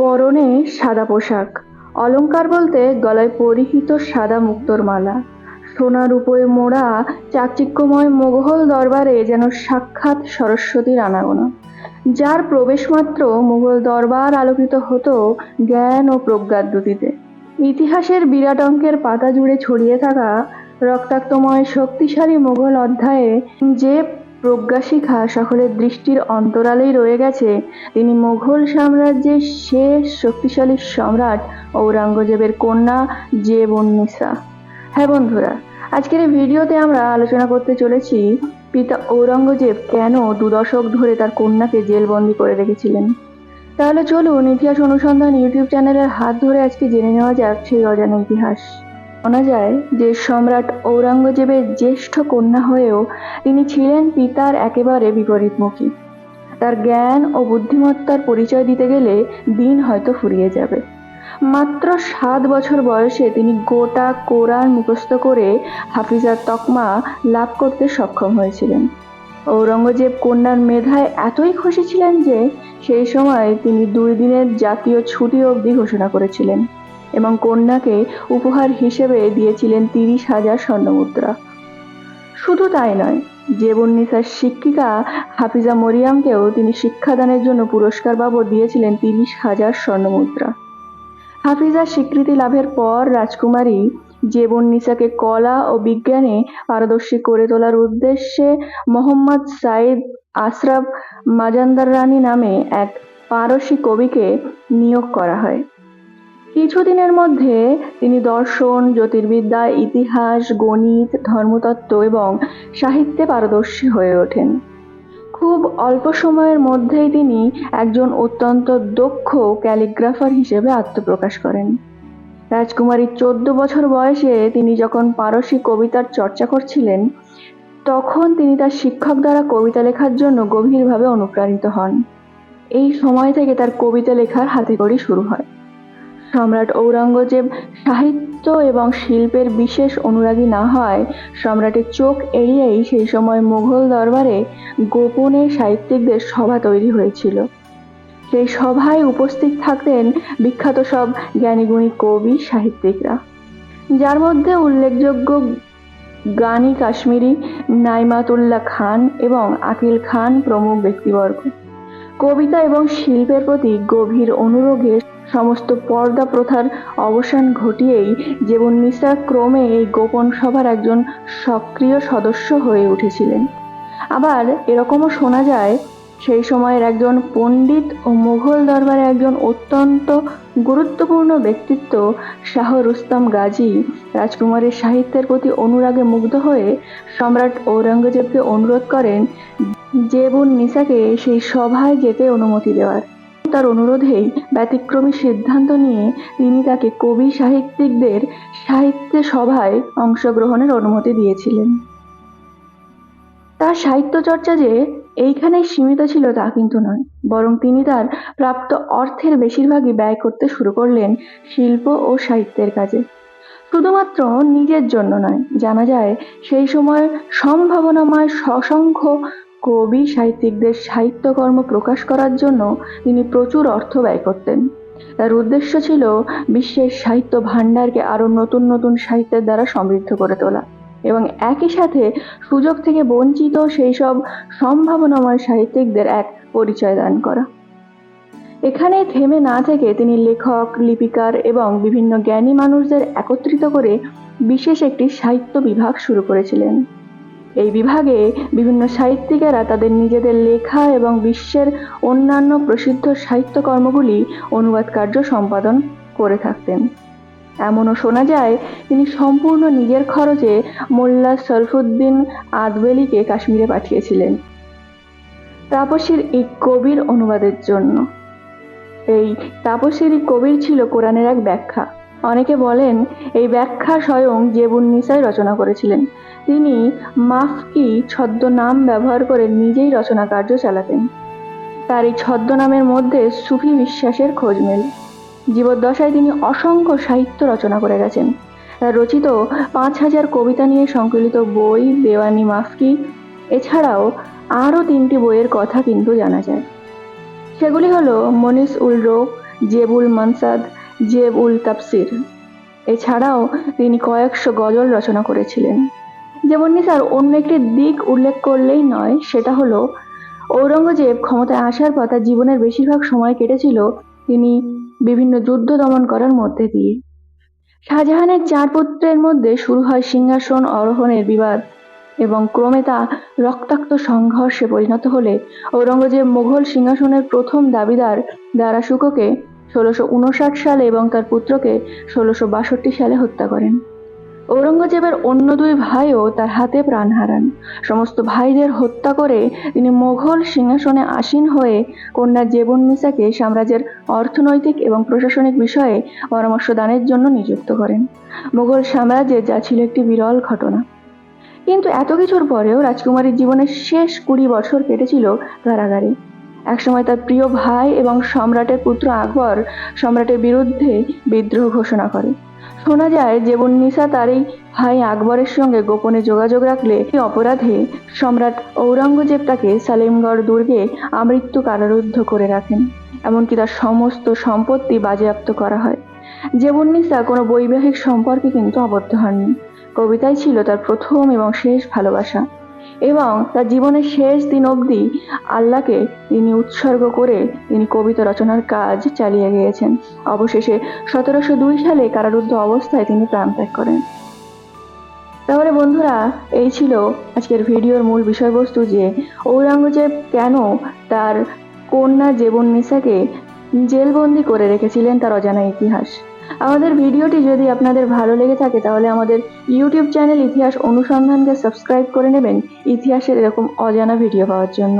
পরনে সাদা পোশাক। অলংকার বলতে গলায় পরিহিত সাদা মুক্তোর মালা। সোনার উপরে মোড়া চাকচিক্যময় মোঘল দরবারে যেন সাক্ষাৎ সরস্বতীর আনাগোনা। যার প্রবেশমাত্র মুঘল দরবার আলোকিত হতো জ্ঞান ও প্রজ্ঞাদ্যুতিতে ইতিহাসের বিরাট অঙ্কের পাতা জুড়ে ছড়িয়ে থাকা রক্তাক্তময় শক্তিশালী মোঘল অধ্যায়ে যে প্রজ্ঞাশিখা সকলের দৃষ্টির অন্তরালেই রয়ে গেছে। তিনি মোঘল সাম্রাজ্যের শেষ শক্তিশালী সম্রাট ঔরঙ্গজেবের কন্যা জেবুন্নিসা। হ্যাঁ বন্ধুরা, আজকের এই ভিডিওতে আমরা আলোচনা করতে চলেছি, পিতা ঔরঙ্গজেব কেন দু দশক ধরে তার কন্যাকে জেলবন্দি করে রেখেছিলেন? তাহলে চলুন ইতিহাস অনুসন্ধান ইউটিউব চ্যানেলের হাত ধরে আজকে জেনে নেওয়া যাক সেই অজানা ইতিহাস। শোনা যায় যে সম্রাট ঔরঙ্গজেবের জ্যেষ্ঠ কন্যা হয়েও তিনি ছিলেন পিতার একেবারে বিপরীতমুখী। তার জ্ঞান ও বুদ্ধিমত্তার পরিচয় দিতে গেলে দিন হয়তো ফুরিয়ে যাবে। মাত্র সাত বছর বয়সে তিনি গোটা কোরআন মুখস্থ করে হাফিজার তকমা লাভ করতে সক্ষম হয়েছিলেন। ঔরঙ্গজেব কন্যার মেধায় এতই খুশি ছিলেন যে সেই সময় তিনি দুই দিনের জাতীয় ছুটি অবধি ঘোষণা করেছিলেন। এবং কন্যাকে উপহার হিসেবে দিয়েছিলেন তিরিশ হাজার স্বর্ণমুদ্রা। শুধু তাই নয়, জেবুন্নিসার শিক্ষিকা হাফিজা মরিয়ামকেও তিনি শিক্ষাদানের জন্য পুরস্কার বাবদ দিয়েছিলেন তিরিশ হাজার স্বর্ণমুদ্রা। হাফিজার স্বীকৃতি লাভের পর রাজকুমারী জেবুন্নিসাকে কলা ও বিজ্ঞানে পারদর্শী করে তোলার উদ্দেশ্যে মোহাম্মদ সাইদ আশরাফ মাজান্দার রানী নামে এক পারসী কবিকে নিয়োগ করা হয়। কিছুদিনের মধ্যে তিনি দর্শন, জ্যোতির্বিদ্যা, ইতিহাস, গণিত, ধর্মতত্ত্ব এবং সাহিত্যে পারদর্শী হয়ে ওঠেন। খুব অল্প সময়ের মধ্যেই তিনি একজন অত্যন্ত দক্ষ ক্যালিগ্রাফার হিসেবে আত্মপ্রকাশ করেন। রাজকুমারীর চোদ্দ বছর বয়সে তিনি যখন পারসী কবিতার চর্চা করছিলেন তখন তিনি তার শিক্ষক দ্বারা কবিতা লেখার জন্য গভীরভাবে অনুপ্রাণিত হন। এই সময় থেকে তার কবিতা লেখার হাতেখড়ি শুরু হয়। সম্রাট ঔরঙ্গজেব সাহিত্য এবং শিল্পের বিশেষ অনুরাগী না হয়, সম্রাটের চোখ এড়িয়েই সেই সময় মুঘল দরবারে গোপনে সাহিত্যিকদের সভা তৈরি হয়েছিল। সেই সভায় উপস্থিত থাকতেন বিখ্যাত সব জ্ঞানীগুণী কবি, সাহিত্যিকরা। যার মধ্যে উল্লেখযোগ্য গানি কাশ্মীরি নাইমাতুল্লাহ খান এবং আকিল খান প্রমুখ ব্যক্তিবর্গ। কবিতা এবং শিল্পের প্রতি গভীর অনুরাগে সমস্ত পর্দা প্রথার অবসান ঘটিয়েই জেবুন্নিসা ক্রমে এই গোপন সভার একজন সক্রিয় সদস্য হয়ে উঠেছিলেন। আবার এরকমও শোনা যায়, সেই সময়ের একজন পণ্ডিত ও মুঘল দরবারে একজন অত্যন্ত গুরুত্বপূর্ণ ব্যক্তিত্ব শাহ রুস্তাম গাজী রাজকুমারের সাহিত্যের প্রতি অনুরাগে মুগ্ধ হয়ে সম্রাট ঔরঙ্গজেবকে অনুরোধ করেন জেবুন নিসাকে সেই সভায় যেতে অনুমতি দেওয়ার। তার অনুরোধেই ব্যতিক্রমী সিদ্ধান্ত নিয়ে তিনি তাকে কবি সাহিত্যিকদের সাহিত্য সভায় অংশগ্রহণের অনুমতি দিয়েছিলেন। তার সাহিত্য চর্চা যে এইখানেই সীমিত ছিল তা কিন্তু নয়, বরং তিনি তার প্রাপ্ত অর্থের বেশিরভাগই ব্যয় করতে শুরু করলেন শিল্প ও সাহিত্যের কাজে। শুধুমাত্র নিজের জন্য নয়, জানা যায় সেই সময় সম্ভাবনাময় সসংখ্য কবি, সাহিত্যিকদের সাহিত্যকর্ম প্রকাশ করার জন্য তিনি প্রচুর অর্থ ব্যয় করতেন। তার উদ্দেশ্য ছিল বিশ্বের সাহিত্য ভাণ্ডারকে আরও নতুন নতুন সাহিত্যের দ্বারা সমৃদ্ধ করে তোলা এবং একই সাথে সুযোগ থেকে বঞ্চিত সেই সব সম্ভাবনাময় সাহিত্যিকদের এক পরিচয় দান করা। এখানে থেমে না থেকে তিনি লেখক, লিপিকার এবং বিভিন্ন জ্ঞানী মানুষদের একত্রিত করে বিশেষ একটি সাহিত্য বিভাগ শুরু করেছিলেন। এই বিভাগে বিভিন্ন সাহিত্যিকেরা তাদের নিজেদের লেখা এবং বিশ্বের অন্যান্য প্রসিদ্ধ সাহিত্যকর্মগুলি অনুবাদ কার্য সম্পাদন করে থাকতেন। এমনও শোনা যায়, তিনি সম্পূর্ণ নিজের খরচে মোল্লা সরফুদ্দিন আদবেলিকে কাশ্মীরে পাঠিয়েছিলেন। তাপসীর এই কবির অনুবাদের জন্য। এই তাপসীর কবির ছিল কোরআনের এক ব্যাখ্যা। অনেকে বলেন, এই ব্যাখ্যা স্বয়ং জেবুন্নিসাই রচনা করেছিলেন। তিনি মাফকি ছদ্মনাম ব্যবহার করে নিজেই রচনা কার্য চালাতেন। তার এই ছদ্মনামের মধ্যে সুফি বিশ্বাসের খোঁজ মেলে। জীবদ্দশায় তিনি অসংখ্য সাহিত্য রচনা করে গেছেন। তার রচিত পাঁচ হাজার কবিতা নিয়ে সংকলিত বই, দেওয়ানি মাফকি, এছাড়াও আরও তিনটি বইয়ের কথা কিন্তু জানা যায়। সেগুলি হলো মনিস উল রোগ জেবুল মানসাদ জেবুল তাফসির। এছাড়াও তিনি কয়েকশো গজল রচনা করেছিলেন। যেমন নিসার অন্য একটি দিক উল্লেখ করলেই নয়, সেটা হলো, ঔরঙ্গজেব ক্ষমতায় আসার পর তার জীবনের বেশিরভাগ সময় কেটেছিল তিনি বিভিন্ন যুদ্ধ দমন করার মধ্যে দিয়ে। শাহজাহানের চার পুত্রের মধ্যে শুরু হয় সিংহাসন, আরোহণের বিবাদ এবং ক্রমে তা রক্তাক্ত সংঘর্ষে পরিণত হলে ঔরঙ্গজেব মুঘল সিংহাসনের প্রথম দাবিদার দারা শুকোকে ষোলোশো উনষাট সালে এবং তার পুত্রকে ষোলোশো বাষট্টি সালে হত্যা করেন। ঔরঙ্গজেবের অন্য দুই ভাইও তার হাতে প্রাণ হারান। সমস্ত ভাইদের হত্যা করে তিনি মোঘল সিংহাসনে আসীন হয়ে কন্যা জেবন মিসাকে সাম্রাজ্যের অর্থনৈতিক এবং প্রশাসনিক বিষয়ে পরামর্শ দানের জন্য নিযুক্ত করেন। মোঘল সাম্রাজ্যে যা ছিল একটি বিরল ঘটনা। কিন্তু এত কিছুর পরেও রাজকুমারীর জীবনের শেষ কুড়ি বছর কেটেছিল কারাগারে। একসময় তার প্রিয় ভাই এবং সম্রাটের পুত্র আকবর সম্রাটের বিরুদ্ধে বিদ্রোহ ঘোষণা করে। শোনা যায় জেবুন্নিসা তার এই ভাই আকবরের সঙ্গে গোপনে যোগাযোগ রাখলে এই অপরাধে সম্রাট ঔরঙ্গজেব তাকে সালেমগড় দুর্গে আমৃত্যু কারারুদ্ধ করে রাখেন, এমনকি তার সমস্ত সম্পত্তি বাজেয়াপ্ত করা হয়। জেবুন্নিসা কোনো বৈবাহিক সম্পর্কে কিন্তু আবদ্ধ হননি। কবিতাই ছিল তার প্রথম এবং শেষ ভালোবাসা। এবং তার জীবনের শেষ দিন অবধি আল্লাহকে তিনি উৎসর্গ করে তিনি কবিতা রচনার কাজ চালিয়ে গিয়েছেন। অবশেষে সতেরোশো দুই সালে কারারুদ্ধ অবস্থায় তিনি প্রাণত্যাগ করেন। তাহলে বন্ধুরা, এই ছিল আজকের ভিডিওর মূল বিষয়বস্তু যে ঔরঙ্গজেব কেন তার কন্যা জেবুন্নিসাকে জেলবন্দি করে রেখেছিলেন তার অজানা ইতিহাস। আমাদের ভিডিওটি যদি আপনাদের ভালো লেগে থাকে, তাহলে আমাদের ইউটিউব চ্যানেল ইতিহাস অনুসন্ধানকে সাবস্ক্রাইব করে নেবেন। ইতিহাসের এরকম অজানা ভিডিও পাওয়ার জন্য।